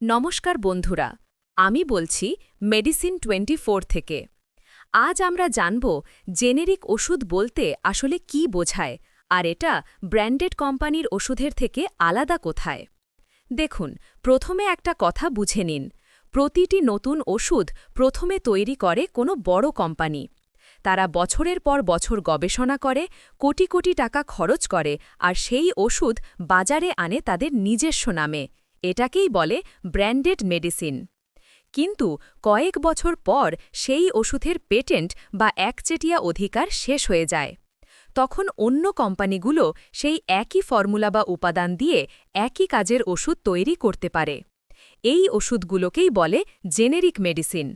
নমস্কার বন্ধুরা, আমি বলছি মেডিসিন টোয়েন্টি থেকে। আজ আমরা জানব জেনেরিক ওষুধ বলতে আসলে কি বোঝায়, আর এটা ব্র্যান্ডেড কোম্পানির ওষুধের থেকে আলাদা কোথায়। দেখুন, প্রথমে একটা কথা বুঝে নিন। প্রতিটি নতুন ওষুধ প্রথমে তৈরি করে কোনো বড় কোম্পানি। তারা বছরের পর বছর গবেষণা করে, কোটি কোটি টাকা খরচ করে, আর সেই ওষুধ বাজারে আনে তাদের নিজস্ব নামে। এটাকেই বলে ব্র্যান্ডেড মেডিসিন। কিন্তু কয়েক বছর পর সেই ওষুধের পেটেন্ট বা একচেটিয়া অধিকার শেষ হয়ে যায়। তখন অন্য কোম্পানিগুলো সেই একই ফর্মুলা বা উপাদান দিয়ে একই কাজের ওষুধ তৈরি করতে পারে। এই ওষুধগুলোকেই বলে জেনেরিক মেডিসিন।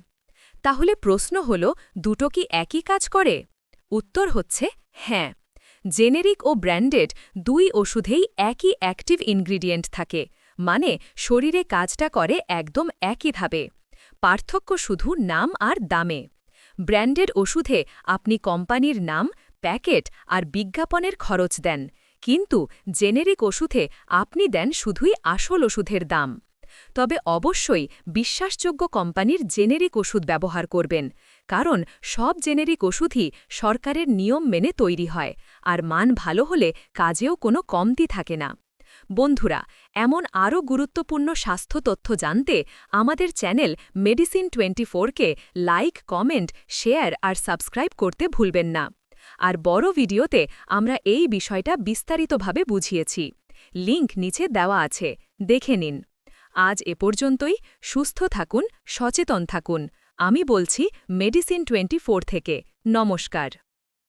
তাহলে প্রশ্ন হল, দুটো কি একই কাজ করে? উত্তর হচ্ছে হ্যাঁ। জেনেরিক ও ব্র্যান্ডেড দুই ওষুধেই একই অ্যাক্টিভ ইনগ্রিডিয়েন্ট থাকে। মানে শরীরে কাজটা করে একদম একই ধাবে পার্থক্য শুধু নাম আর দামে। ব্র্যান্ডেড ওষুধে আপনি কোম্পানির নাম, প্যাকেট আর বিজ্ঞাপনের খরচ দেন, কিন্তু জেনেরিক ওষুধে আপনি দেন শুধুই আসল ওষুধের দাম। তবে অবশ্যই বিশ্বাসযোগ্য কোম্পানির জেনেরিক ওষুধ ব্যবহার করবেন, কারণ সব জেনেরিক ওষুধই সরকারের নিয়ম মেনে তৈরি হয়, আর মান ভালো হলে কাজেও কোনো কমতি থাকে না। বন্ধুরা, এমন আরও গুরুত্বপূর্ণ স্বাস্থ্য তথ্য জানতে আমাদের চ্যানেল মেডিসিন টোয়েন্টি ফোরকে লাইক, কমেন্ট, শেয়ার আর সাবস্ক্রাইব করতে ভুলবেন না। আর বড় ভিডিওতে আমরা এই বিষয়টা বিস্তারিতভাবে বুঝিয়েছি। লিংক নিচে দেওয়া আছে। দেখে নিন। আজ এ পর্যন্তই। সুস্থ থাকুন, সচেতন থাকুন। আমি বলছি মেডিসিন টোয়েন্টি থেকে। নমস্কার।